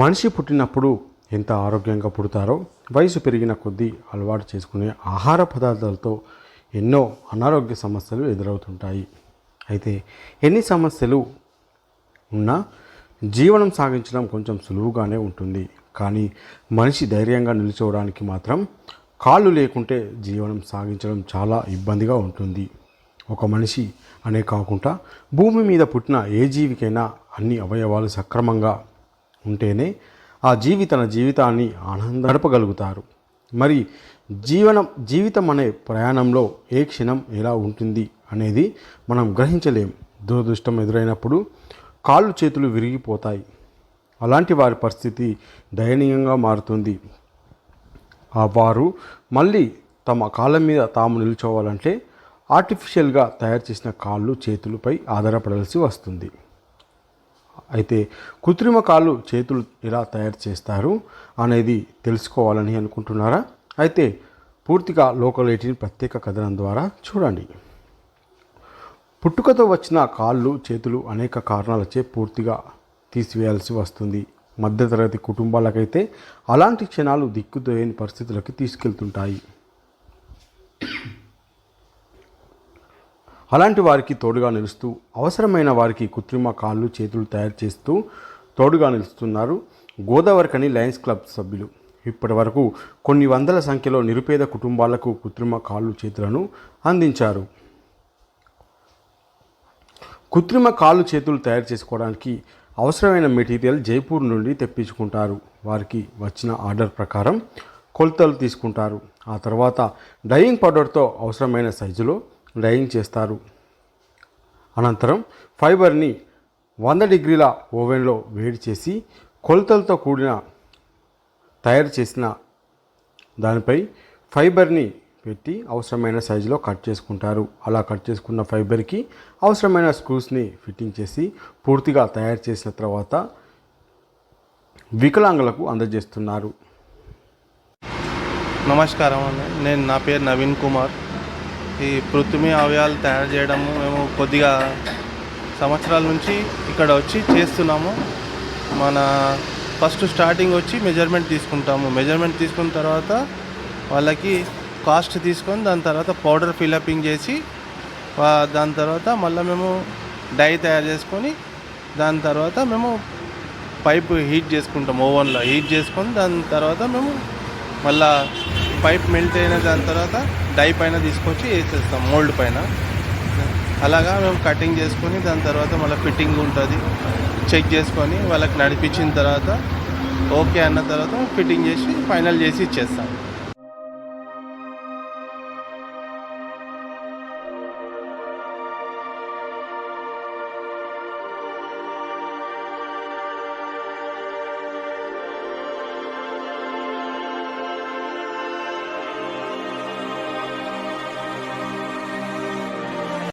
మనిషి పుట్టినప్పుడు ఎంత ఆరోగ్యంగా పుడతారో వయసు పెరిగిన కొద్దీ అలవాటు చేసుకునే ఆహార పదార్థాలతో ఎన్నో అనారోగ్య సమస్యలు ఎదురవుతుంటాయి. అయితే ఎన్ని సమస్యలు ఉన్నా జీవనం సాగించడం కొంచెం సులువుగానే ఉంటుంది. కానీ మనిషి ధైర్యంగా నిల్చోవడానికి మాత్రం కాళ్ళు లేకుంటే జీవనం సాగించడం చాలా ఇబ్బందిగా ఉంటుంది. ఒక మనిషి అనే కాకుండా భూమి మీద పుట్టిన ఏ జీవికైనా అన్ని అవయవాలు సక్రమంగా ఉంటేనే ఆ జీవి తన జీవితాన్ని ఆనంద గడపగలుగుతారు మరి జీవనం జీవితం అనే ప్రయాణంలో ఏ క్షణం ఎలా ఉంటుంది అనేది మనం గ్రహించలేం. దురదృష్టం ఎదురైనప్పుడు కాళ్ళు చేతులు విరిగిపోతాయి. అలాంటి వారి పరిస్థితి దయనీయంగా మారుతుంది. ఆ వారు మళ్ళీ తమ కాళ్ళ మీద తాము నిల్చోవాలంటే ఆర్టిఫిషియల్గా తయారు చేసిన కాళ్ళు చేతులపై ఆధారపడాల్సి వస్తుంది. అయితే కృత్రిమ కాళ్ళు చేతులు ఎలా తయారు చేస్తారు అనేది తెలుసుకోవాలని అనుకుంటున్నారా? అయితే పూర్తిగా లోకల్ ఎయిటీని ప్రత్యేక కథనం ద్వారా చూడండి. పుట్టుకతో వచ్చిన కాళ్ళు చేతులు అనేక కారణాలచే పూర్తిగా తీసివేయాల్సి వస్తుంది. మధ్యతరగతి కుటుంబాలకైతే అలాంటి క్షణాలు దిక్కుతోయని పరిస్థితులకి తీసుకెళ్తుంటాయి. అలాంటి వారికి తోడుగా నిలుస్తూ అవసరమైన వారికి కృత్రిమ కాళ్ళు చేతులు తయారు చేస్తూ తోడుగా నిలుస్తున్నారు గోదావరికని లయన్స్ క్లబ్ సభ్యులు. ఇప్పటి వరకు కొన్ని వందల సంఖ్యలో నిరుపేద కుటుంబాలకు కృత్రిమ కాళ్ళు చేతులను అందించారు. కృత్రిమ కాళ్ళు చేతులు తయారు చేసుకోవడానికి అవసరమైన మెటీరియల్ జైపూర్ నుండి తెప్పించుకుంటారు. వారికి వచ్చిన ఆర్డర్ ప్రకారం కొలతలు తీసుకుంటారు. ఆ తర్వాత డయింగ్ పౌడర్తో అవసరమైన సైజులో డయింగ్ చేస్తారు అనంతరం ఫైబర్ని వంద డిగ్రీల ఓవెన్లో వేడి చేసి కొలతలతో కూడిన తయారు చేసిన దానిపై ఫైబర్ని పెట్టి అవసరమైన సైజులో కట్ చేసుకుంటారు. అలా కట్ చేసుకున్న ఫైబర్కి అవసరమైన స్క్రూస్ని ఫిట్టింగ్ చేసి పూర్తిగా తయారు చేసిన తర్వాత వికలాంగులకు అందజేస్తున్నారు. నమస్కారం అండి. నేను నా పేరు నవీన్ కుమార్. ఈ పృథ్వీ అవయాలు తయారు చేయడము మేము కొద్దిగా సంవత్సరాల నుంచి ఇక్కడ వచ్చి చేస్తున్నాము. మన ఫస్ట్ స్టార్టింగ్ వచ్చి మెజర్మెంట్ తీసుకుంటాము. మెజర్మెంట్ తీసుకున్న తర్వాత వాళ్ళకి కాస్ట్ తీసుకొని దాని తర్వాత పౌడర్ ఫిలపింగ్ చేసి దాని తర్వాత మళ్ళీ మేము డై తయారు చేసుకొని దాని తర్వాత మేము పైప్ హీట్ చేసుకుంటాం ఓవెన్లో. హీట్ చేసుకొని దాని తర్వాత మేము మళ్ళా పైప్ మెల్ట్ అయిన దాని తర్వాత డై పైన తీసుకొచ్చి వేసేస్తాం మోల్డ్ పైన. అలాగా మేము కటింగ్ చేసుకొని దాని తర్వాత మళ్ళీ ఫిట్టింగ్ ఉంటుంది. చెక్ చేసుకొని వాళ్ళకి నడిపించిన తర్వాత ఓకే అన్న తర్వాత ఫిట్టింగ్ చేసి ఫైనల్ చేసి ఇచ్చేస్తాం.